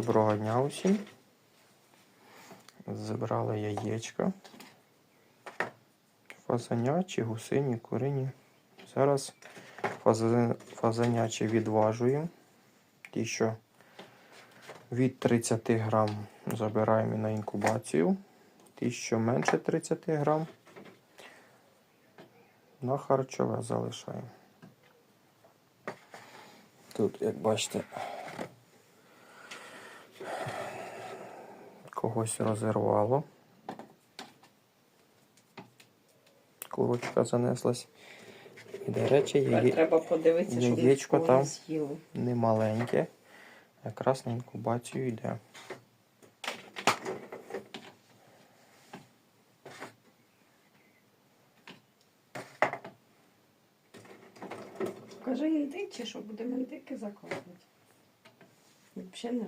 Доброго дня усім. Забрали яєчка. Фазанячі, гусині, курині. Зараз фазанячі відважуємо. Ті, що від 30 грам забираємо на інкубацію. Ті, що менше 30 грам, на харчове залишаємо. Тут, як бачите, когось розірвало. Курочка занеслась. І, до речі, яє... треба подивитися, яєчко там. з'їли. не маленьке. Якраз на інкубацію йде. Каже, індик чи що, будемо індики закладати. Взагалі не